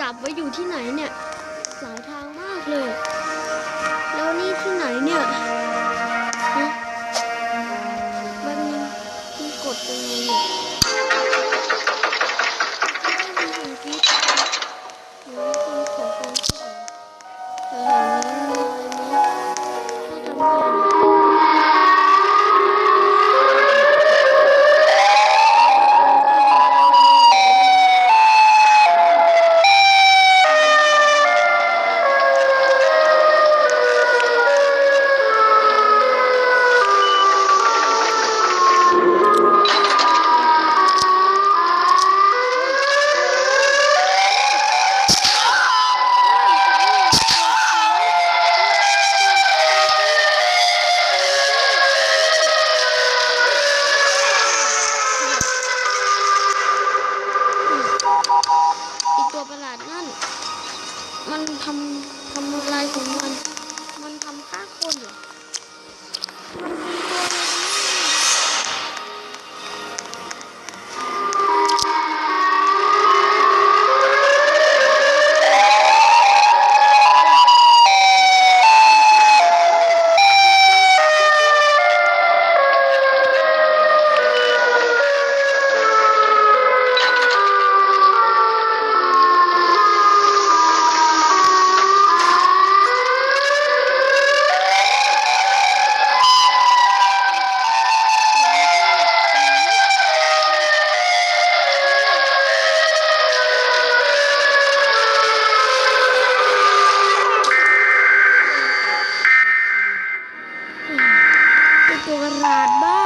จับไว้อยู่ที่ไหนเนี่ย หลายทางมากเลย ประหลาดนั่น มันทำทำลายของมัน ตัวกระดาษบ้า